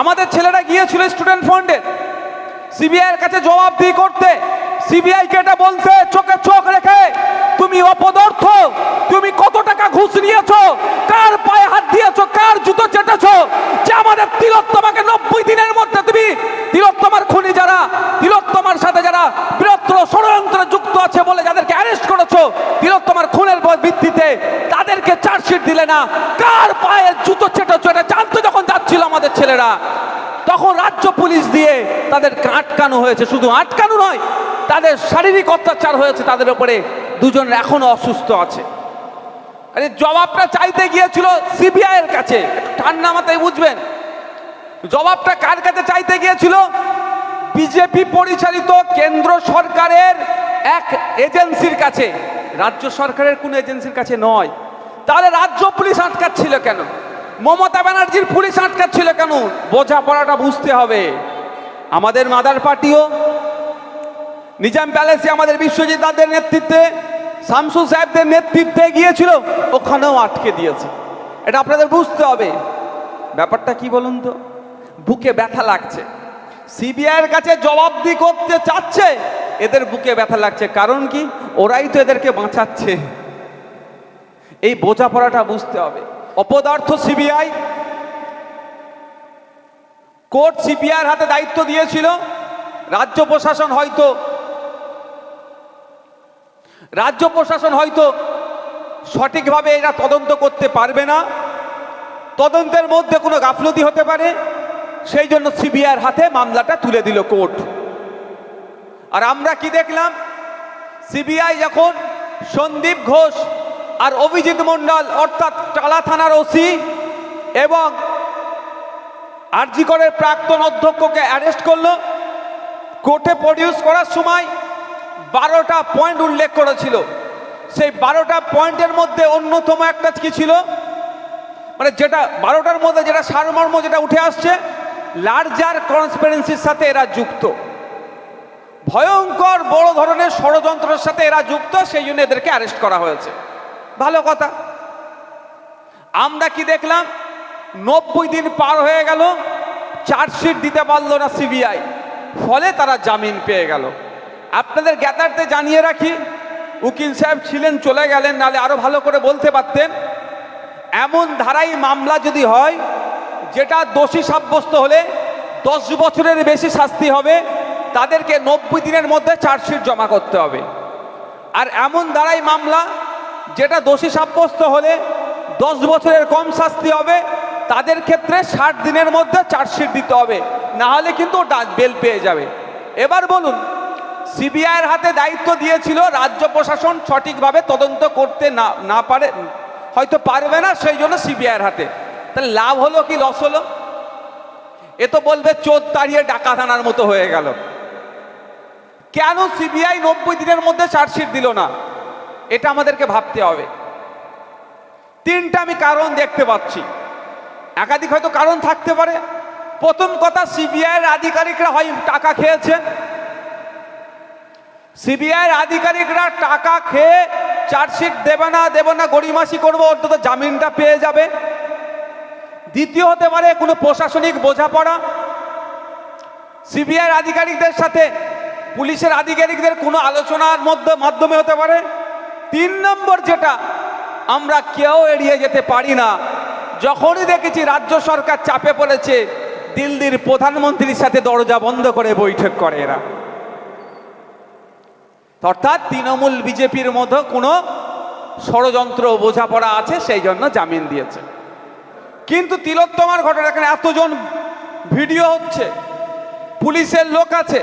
আমাদের ছেলেরা গিয়েছিল স্টুডেন্ট ফান্ডের সিবিআইয়ের কাছে জবাবদিহি করতে। সিবিআই কে এটা বলতে চোখে চোখ রেখে, তুমি অপদার্থ, তুমি কত টাকা ঘুষ নিয়েছো? কার পায়ে হাত দিয়েছ? কার জুতো চেটেছো? যে আমাদের তিলোত্তমাকে নব্বই দিনের মধ্যে তুমি, তিলোত্তমার খুনি যারা, তিলোত্তমার সাথে যারা বৃহত্তর ষড়যন্ত্রে যুক্ত আছে বলে যাদেরকে অ্যারেস্ট করেছ, তিলোত্তমার খুনের ভিত্তিতে তাদেরকে চার্জশিট দিলে না। কার পায়ে জুতো চেটেছো? এটা ছেলেরা, তখন রাজ্য পুলিশ দিয়ে তাদের আটকানো হয়েছে। শুধু আটকানো নয়, তাদের শারীরিক অত্যাচার হয়েছে তাদের উপরে। দুজন এখনও অসুস্থ আছে। আরে, জবাবটা চাইতে গিয়েছিল সিবিআই এর কাছে। ঠান্ডা মাথায় বুঝবেন। জবাবটা কার কাছে চাইতে গিয়েছিল? বিজেপি পরিচালিত কেন্দ্র সরকারের এক এজেন্সির কাছে। রাজ্য সরকারের কোন এজেন্সির কাছে নয়। তাহলে রাজ্য পুলিশ আটকাচ্ছিল কেন? মমতা ব্যানার্জির পুলিশ আটকাচ্ছিল কেন? বোঝাপড়াটা বুঝতে হবে। আমাদের মাদার পার্টিও, নিজাম প্যালেসে আমাদের বিশ্বজিৎ দাদের নেতৃত্বে শামসু সাহেবদের নেতৃত্বে গিয়েছিল, ওখানেও আটকে দিয়েছে। এটা আপনাদের বুঝতে হবে। ব্যাপারটা কি বলুন তো? বুকে ব্যথা লাগছে। সিবিআইয়ের কাছে জবাবদি করতে চাচ্ছে, এদের বুকে ব্যথা লাগছে। কারণ কি? ওরাই তো এদেরকে বাঁচাচ্ছে। এই বোঝাপড়াটা বুঝতে হবে। অপদার্থ সিবিআই কোর্ট সিবিআইয়ের হাতে দায়িত্ব দিয়েছিল। রাজ্য প্রশাসন হয়তো, রাজ্য প্রশাসন হয়তো সঠিকভাবে এরা তদন্ত করতে পারবে না। তদন্তের মধ্যে কোনো গাফলতি হতে পারে। সেই জন্য সিবিআইয়ের হাতে মামলাটা তুলে দিল কোর্ট। আর আমরা কি দেখলাম? সিবিআই যখন সন্দীপ ঘোষ আর অভিজিৎ মণ্ডল অর্থাৎ টালা থানার ওসি এবং আরজিকরের প্রাক্তন অধ্যক্ষকে অ্যারেস্ট করল। কোর্টে প্রডিউস করার সময় বারোটা পয়েন্ট উল্লেখ করেছিল। সেই বারোটা পয়েন্টের মধ্যে অন্যতম একটা কি ছিল? মানে যেটা বারোটার মধ্যে যেটা সারমর্ম যেটা উঠে আসছে, লার্জার কনসপারেন্সির সাথে এরা যুক্ত। ভয়ঙ্কর বড় ধরনের ষড়যন্ত্রের সাথে এরা যুক্ত, সেই জন্য এদেরকে অ্যারেস্ট করা হয়েছে। ভালো কথা। আমরা কি দেখলাম? নব্বই দিন পার হয়ে গেল, চার্জশিট দিতে পারল না সিবিআই। ফলে তারা জামিন পেয়ে গেল। আপনাদের জ্ঞাতার্থে জানিয়ে রাখি, উকিল সাহেব ছিলেন, চলে গেলেন, নালে আরও ভালো করে বলতে পারতেন। এমন ধারাই মামলা যদি হয়, যেটা দোষী সাব্যস্ত হলে দশ বছরের বেশি শাস্তি হবে, তাদেরকে নব্বই দিনের মধ্যে চার্জশিট জমা করতে হবে। আর এমন ধারাই মামলা যেটা দোষী সাব্যস্ত হলে দশ বছরের কম শাস্তি হবে, তাদের ক্ষেত্রে ষাট দিনের মধ্যে চার্জশিট দিতে হবে, না হলে কিন্তু বেল পেয়ে যাবে। এবার বলুন, সিবিআইয়ের হাতে দায়িত্ব দিয়েছিল রাজ্য প্রশাসন সঠিকভাবে তদন্ত করতে না না পারে, হয়তো পারবে না, সেই জন্য সিবিআইয়ের হাতে। তাহলে লাভ হলো কি, লস হলো? এ তো বলবে চোর তাড়িয়ে ডাকাত আনার মতো হয়ে গেল। কেন সিবিআই নব্বই দিনের মধ্যে চার্জশিট দিল না? এটা আমাদেরকে ভাবতে হবে। তিনটা আমি কারণ দেখতে পাচ্ছি। একাধিক হয়তো কারণ থাকতে পারে। প্রথম কথা, সিবিআইয়ের আধিকারিকরা হয় টাকা খেয়েছেন। সিবিআইয়ের আধিকারিকরা টাকা খেয়ে চার্জশিট দেবে না দেবে না, গড়িমাসি করব, অন্তত জামিনটা পেয়ে যাবে দ্বিতীয় হতে পারে কোনো প্রশাসনিক বোঝাপড়া। সিবিআইয়ের আধিকারিকদের সাথে পুলিশের আধিকারিকদের কোনো আলোচনার মধ্যে মাধ্যমে হতে পারে। তিন নম্বর যেটা, আমরা কেউ এড়িয়ে যেতে পারি না। যখনই দেখেছি রাজ্য সরকার চাপে পড়েছে, দিল্লির প্রধানমন্ত্রীর সাথে দরজা বন্ধ করে বৈঠক করে এরা। অর্থাৎ তৃণমূল বিজেপির মধ্যে কোনো ষড়যন্ত্র বোঝাপড়া আছে, সেই জন্য জামিন দিয়েছে। কিন্তু তিলোত্তমার ঘটনা এখানে এতজন ভিডিও হচ্ছে, পুলিশের লোক আছে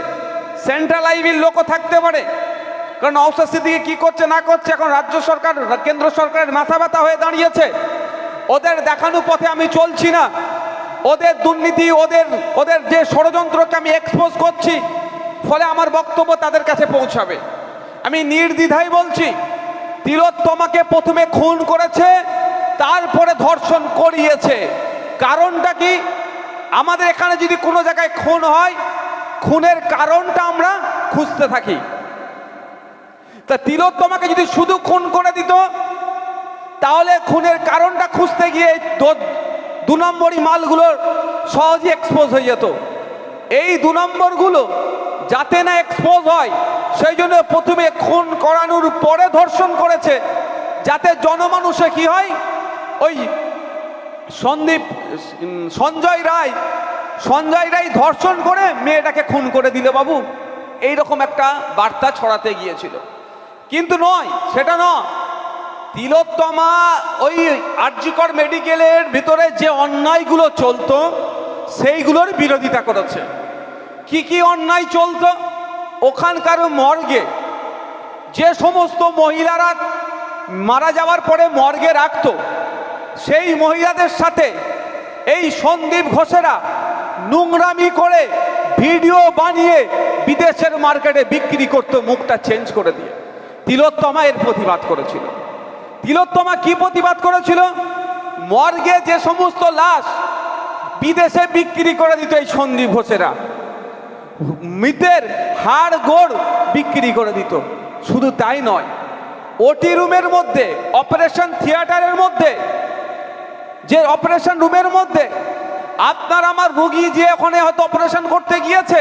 সেন্ট্রাল আইবির লোকও থাকতে পারে কারণ অবস্থা দিকে কি করছে, না করছে, এখন রাজ্য সরকার, কেন্দ্র সরকারের মাথা ব্যথা হয়ে দাঁড়িয়েছে। ওদের দেখানো পথে আমি চলছি না। ওদের দুর্নীতি, ওদের ওদের যে ষড়যন্ত্রকে আমি এক্সপোজ করছি, ফলে আমার বক্তব্য তাদের কাছে পৌঁছাবে। আমি নির্দ্বিধায় বলছি তিলোত্তমাকে প্রথমে খুন করেছে, তারপরে ধর্ষণ করিয়েছে। কারণটা কি? আমাদের এখানে যদি কোনো জায়গায় খুন হয়, খুনের কারণটা আমরা খুঁজতে থাকি। তা তিলোত্তমাকে যদি শুধু খুন করে দিত, তাহলে খুনের কারণটা খুঁজতে গিয়ে দো- নম্বরই মালগুলোর সহজে এক্সপোজ হয়ে যেত। এই দু নম্বরগুলো যাতে না এক্সপোজ হয়, সেই জন্য প্রথমে খুন করানোর পরে ধর্ষণ করেছে, যাতে জনমানুষে কি হয়, ওই সন্দীপ সঞ্জয় রায় সঞ্জয় রায় ধর্ষণ করে মেয়েটাকে খুন করে দিলে বাবু। এই রকম একটা বার্তা ছড়াতে গিয়েছিল। কিন্তু নয়, সেটা নয়। তিলোত্তমা ওই আরজিকর মেডিকেলের ভিতরে যে অন্যায়গুলো চলতো, সেইগুলোর বিরোধিতা করেছে। কি কি অন্যায় চলতো? ওখানকার মর্গে যে সমস্ত মহিলারা মারা যাওয়ার পরে মর্গে রাখতো, সেই মহিলাদের সাথে এই সন্দীপ ঘোষেরা নোংরামি করে ভিডিও বানিয়ে বিদেশের মার্কেটে বিক্রি করতো, মুখটা চেঞ্জ করে দিয়ে। তিলোত্তমা এর প্রতিবাদ করেছিল। তিলোত্তমা কি প্রতিবাদ করেছিল? মর্গে যে সমস্ত লাশ বিদেশে বিক্রি করে দিত এই সন্দীপ ঘোষেরা, মৃতের হাড় গোড় বিক্রি করে দিত। শুধু তাই নয়, ওটি রুমের মধ্যে, অপারেশন থিয়েটারের মধ্যে, যে অপারেশন রুমের মধ্যে আপনার আমার রুগী যে ওখানে হয়তো অপারেশন করতে গিয়েছে,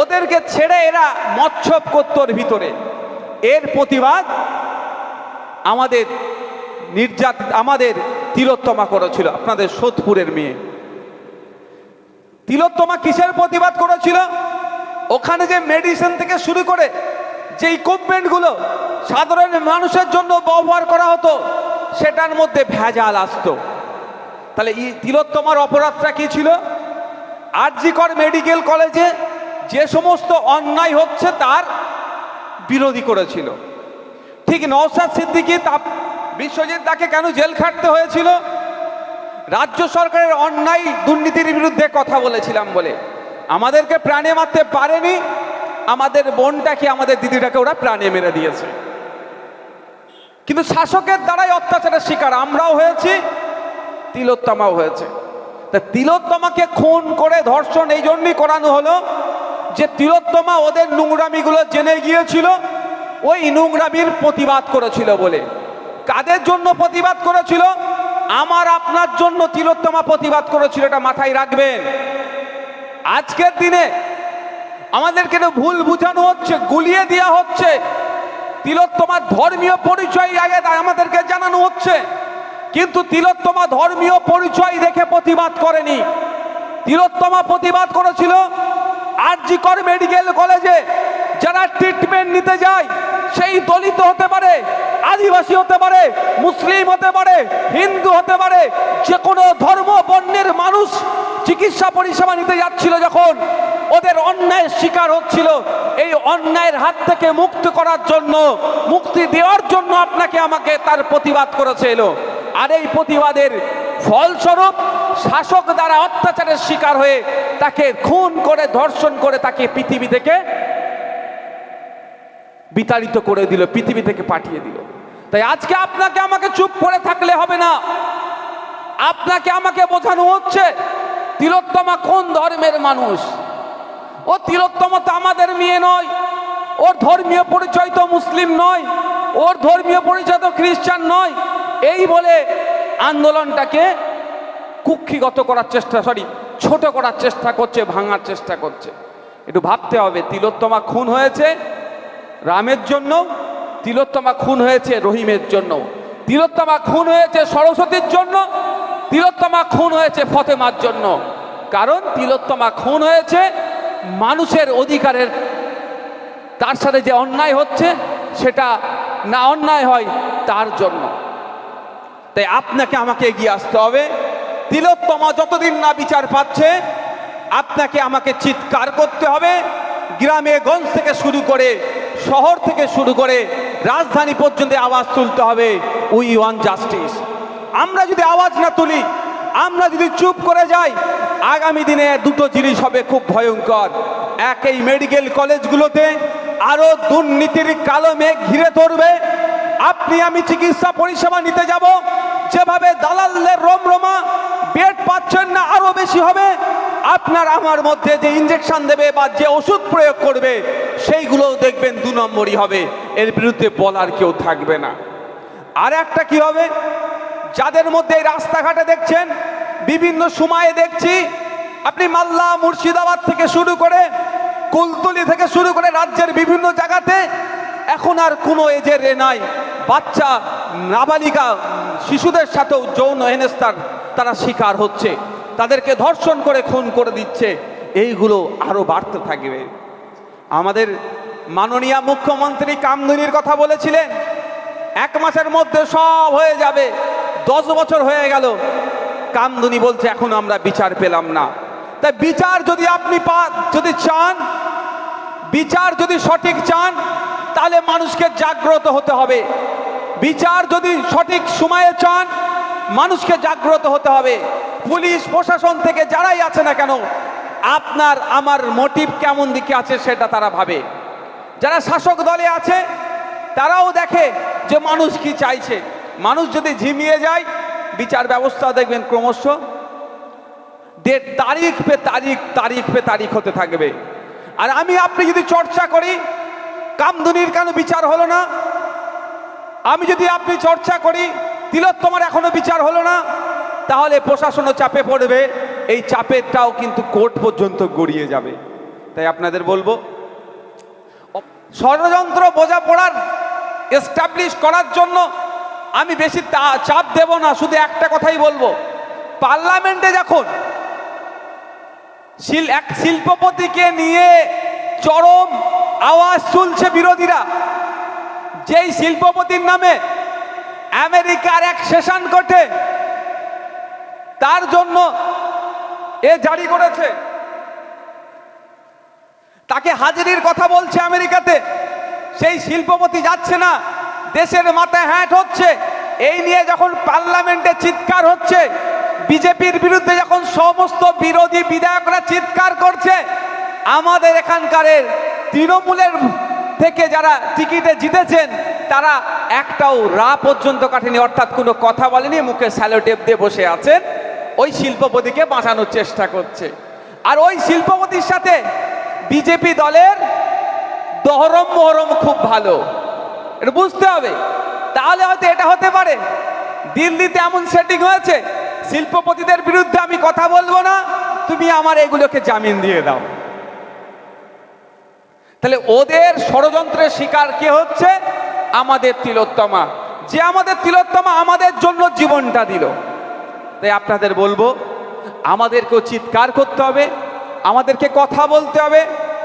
ওদেরকে ছেড়ে এরা মচ্ছপ করত ভিতরে এর প্রতিবাদ আমাদের নির্যাত, আমাদের তিলোত্তমা করেছিল, আপনাদের সোদপুরের মেয়ে। তিলোত্তমা কিসের প্রতিবাদ করেছিল? ওখানে যে মেডিসিন থেকে শুরু করে যে ইকুইপমেন্টগুলো সাধারণ মানুষের জন্য ব্যবহার করা হতো, সেটার মধ্যে ভেজাল আসতো। তাহলে এই তিলোত্তমার অপরাধটা কি ছিল? আরজিকর মেডিকেল কলেজে যে সমস্ত অন্যায় হচ্ছে তার বিরোধী করেছিল। ঠিক নওসাদ সিদ্দিকি তা বিশ্বজিৎ দাকে কেন জেল খাটতে হয়েছিল? রাজ্য সরকারের অন্যায় দুর্নীতির বিরুদ্ধে কথা বলেছিলাম বলে। আমাদেরকে প্রাণে মারতে পারেনি, আমাদের বোনটাকে আমাদের দিদিটাকে ওরা প্রাণে মেরে দিয়েছে। কিন্তু শাসকের দ্বারাই অত্যাচারের শিকার আমরাও হয়েছি, তিলোত্তমাও হয়েছে। তা তিলোত্তমাকে খুন করে ধর্ষণ এই জন্যই করানো হলো যে তিলোত্তমা ওদের নোংরামিগুলো জেনে গিয়েছিল, ওই নোংরামির প্রতিবাদ করেছিল বলে। কাদের জন্য প্রতিবাদ করেছিল? আমার আপনার জন্য তিলোত্তমা প্রতিবাদ করেছিল, এটা মাথায় রাখবেন। আজকের দিনে আমাদেরকে ভুল বুঝানো হচ্ছে, গুলিয়ে দেওয়া হচ্ছে। তিলোত্তমার ধর্মীয় পরিচয় আগে আমাদেরকে জানানো হচ্ছে। কিন্তু তিলোত্তমা ধর্মীয় পরিচয় দেখে প্রতিবাদ করেনি। তিলোত্তমা প্রতিবাদ করেছিল আরজিকর মেডিকেল কলেজে, যারা ট্রিটমেন্ট নিতে যায়, সেই দলিত হতে পারে, আদিবাসী হতে পারে, মুসলিম হতে পারে, হিন্দু হতে পারে যে কোনো ধর্ম বর্ণের মানুষ চিকিৎসা পরিষেবা নিতে যাচ্ছিল যখন, ওদের অন্যায়ের শিকার হচ্ছিল। এই অন্যায়ের হাত থেকে মুক্ত করার জন্য, মুক্তি দেওয়ার জন্য আপনাকে আমাকে তার প্রতিবাদ করেছে এলো আর এই প্রতিবাদের ফলস্বরূপ শাসক দ্বারা অত্যাচারের শিকার হয়ে তাকে খুন করে, ধর্ষণ করে তাকে পৃথিবী থেকে বিতাড়িত করে দিল, পৃথিবী থেকে পাঠিয়ে দিল। তাই আজকে আপনাকে আমাকে চুপ করে থাকলে হবে না। আপনাকে আমাকে বোঝানো হচ্ছে, তিলোত্তমা কোন ধর্মের মানুষ? ও তিলোত্তমা তো আমাদের মেয়ে নয়, ওর ধর্মীয় পরিচয় তো মুসলিম নয়, ওর ধর্মীয় পরিচয় তো খ্রিস্টান নয়। এই বলে আন্দোলনটাকে কুক্ষিগত করার চেষ্টা সরি ছোট করার চেষ্টা করছে, ভাঙার চেষ্টা করছে। একটু ভাবতে হবে, তিলোত্তমা খুন হয়েছে রামের জন্য, তিলোত্তমা খুন হয়েছে রহিমের জন্য। তিলোত্তমা খুন হয়েছে সরস্বতীর জন্য, তিলোত্তমা খুন হয়েছে ফতেমার জন্য। কারণ তিলোত্তমা খুন হয়েছে মানুষের অধিকারের, তার সাথে যে অন্যায় হচ্ছে, সেটা না অন্যায় হয় তার জন্য। তাই আপনাকে আমাকে এগিয়ে আসতে হবে। তিলোত্তমা যতদিন না বিচার পাচ্ছে, আপনাকে আমাকে চিৎকার করতে হবে। গ্রামে গঞ্জ থেকে শুরু করে শহর থেকে শুরু করে রাজধানী পর্যন্ত আওয়াজ তুলতে হবে। We want justice. আমরা যদি আওয়াজ না তুলি, আমরা যদি চুপ করে যাই, আগামী দিনে দুটো জিনিস হবে খুব ভয়ঙ্কর। এক এই মেডিকেল কলেজগুলোতে আরও দুর্নীতির কালো মেঘ ঘিরে ধরবে আপনি, আমি চিকিৎসা পরিষেবা নিতে যাব। যেভাবে দালালদের রমরমা, বেড পাচ্ছেন না, আরও বেশি হবে। আপনার আমার মধ্যে যে ইঞ্জেকশন দেবে বা যে ওষুধ প্রয়োগ করবে সেইগুলো দেখবেন দু নম্বরই হবে। এর বিরুদ্ধে বলার কেউ থাকবে না। আর একটা কি হবে? যাদের মধ্যে রাস্তাঘাটে দেখছেন, বিভিন্ন সময়ে দেখছি, আপনি মাল্লা মুর্শিদাবাদ থেকে শুরু করে কুলতলি থেকে শুরু করে রাজ্যের বিভিন্ন জায়গাতে, এখন আর কোনো এজের এ নাই। বাচ্চা নাবালিকা শিশুদের সাথেও যৌন হেনস্থার তারা শিকার হচ্ছে। তাদেরকে ধর্ষণ করে খুন করে দিচ্ছে। এইগুলো আরও বাড়তে থাকবে। আমাদের মাননীয় মুখ্যমন্ত্রী কামদুনির কথা বলেছিলেন, এক মাসের মধ্যে সব হয়ে যাবে, দশ বছর হয়ে গেল। কামদুনি বলছে, এখন আমরা বিচার পেলাম না। তাই বিচার যদি আপনি পা যদি চান, বিচার যদি সঠিক চান তাহলে মানুষকে জাগ্রত হতে হবে। বিচার যদি সঠিক সময়ে চান, মানুষকে জাগ্রত হতে হবে। পুলিশ, প্রশাসন থেকে যারাই আছে না কেন, আপনার, আমার মোটিভ কেমন দিকে আছে সেটা তারা ভাবে। যারা শাসক দলে আছে, তারাও দেখে যে মানুষ কি চাইছে। মানুষ যদি ঝিমিয়ে যায়, বিচার ব্যবস্থা দেখবেন ক্রমশ। দেড় তারিখ পে তারিখ তারিখ পে তারিখ হতে থাকবে। আর আমি আপনি যদি চর্চা করি কামদুনির কেন বিচার হলো না? আমি যদি আপনি চর্চা করি তিলোত্তমার এখনও বিচার হলো না, তাহলে প্রশাসনও চাপে পড়বে, এই চাপেরটাও কিন্তু কোর্ট পর্যন্ত গড়িয়ে যাবে। তাই আপনাদের বলব, ষড়যন্ত্র বোঝা বোঝাপড়ার এস্টাবলিশ করার জন্য আমি বেশি চাপ দেব না, শুধু একটা কথাই বলব। পার্লামেন্টে যখন এক শিল্পপতিকে নিয়ে চরম আওয়াজ তুলছে বিরোধীরা। যেই শিল্পপতির নামে আমেরিকার এক সেশন কোর্টে তার জন্য এ জারি করেছে। তাকে হাজিরির কথা বলছে আমেরিকাতে, সেই শিল্পপতি যাচ্ছে না, দেশের মাথায় হ্যাট হচ্ছে। এই নিয়ে যখন পার্লামেন্টে চিৎকার হচ্ছে, বিজেপির বিরুদ্ধে যখন সমস্ত বিরোধী বিধায়করা চিৎকার করছে, আমাদের এখানকারের তৃণমূলের থেকে যারা টিকিটে জিতেছেন, তারা একটাও রা পর্যন্ত কাটেনি, অর্থাৎ কোনো কথা বলেনি, মুখে স্যালোটেপ দিয়ে বসে আছেন। ওই শিল্পপতিকে বাঁচানোর চেষ্টা করছে। আর ওই শিল্পপতির সাথে বিজেপি দলের দহরম মহরম খুব ভালো। এটা বুঝতে হবে। তাহলে হয়তো এটা হতে পারে। দিল্লিতে এমন সেটিং হয়েছে, শিল্পপতিদের বিরুদ্ধে আমি কথা বলব না, তুমি আমার এগুলোকে জামিন দিয়ে দাও। তাহলে ওদের ষড়যন্ত্রের শিকার কে হচ্ছে? আমাদের তিলোত্তমা। যে আমাদের তিলোত্তমা আমাদের জন্য জীবনটা দিল। তাই আপনাদের বলব, আমাদেরকেও চিৎকার করতে হবে, আমাদেরকে কথা বলতে হবে,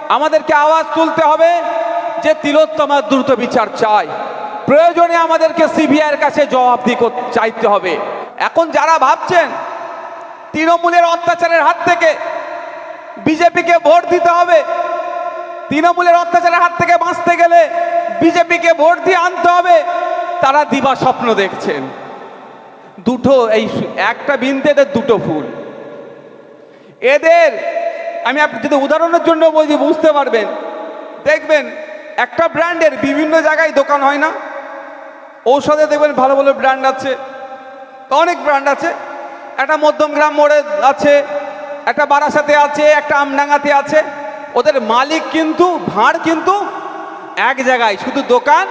আমাদেরকে আওয়াজ তুলতে হবে যে তিলোত্তমার দ্রুত বিচার চাই প্রয়োজনে আমাদেরকে সিবিআইয়ের কাছে জবাবদি চাইতে হবে। এখন যারা ভাবছেন তৃণমূলের অত্যাচারের হাত থেকে বিজেপিকে ভোট দিতে হবে তৃণমূলের অত্যাচারের হাত থেকে বাঁচতে গেলে বিজেপিকে ভোট দিয়ে আনতে হবে। তারা দিবা স্বপ্ন দেখছেন। দুটো এই একটা বিনতে এদের দুটো ফুল। এদের, আমি যদি উদাহরণের জন্য বলছি বুঝতে পারবেন। দেখবেন, একটা ব্র্যান্ডের বিভিন্ন জায়গায় দোকান হয় না। ঔষধে দেখবেন ভালো ভালো ব্র্যান্ড আছে। অনেক ব্র্যান্ড আছে। একটা মধ্যমগ্রাম মোড়ে আছে, একটা বারাসাতে আছে, একটা আমডাঙ্গাতে আছে। ওদের মালিক কিন্তু, ভাঁড় কিন্তু এক জায়গায়, শুধু দোকান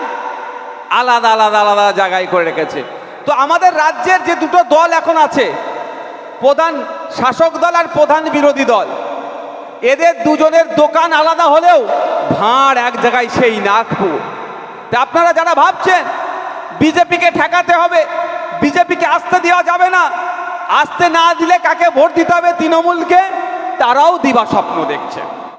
আলাদা আলাদা আলাদা জায়গায় করে রেখেছে। তো আমাদের রাজ্যের যে দুটো দল এখন আছে, প্রধান শাসক দল আর প্রধান বিরোধী দল, এদের দুজনের দোকান আলাদা হলেও ভাঁড় এক জায়গায় সেই নাগপুর। তা আপনারা যারা ভাবছেন, বিজেপিকে ঠেকাতে হবে, বিজেপিকে আসতে দেওয়া যাবে না, আসতে না দিলে কাকে ভোট দিতে হবে তৃণমূলকে, তারাও দিবা স্বপ্ন দেখছে।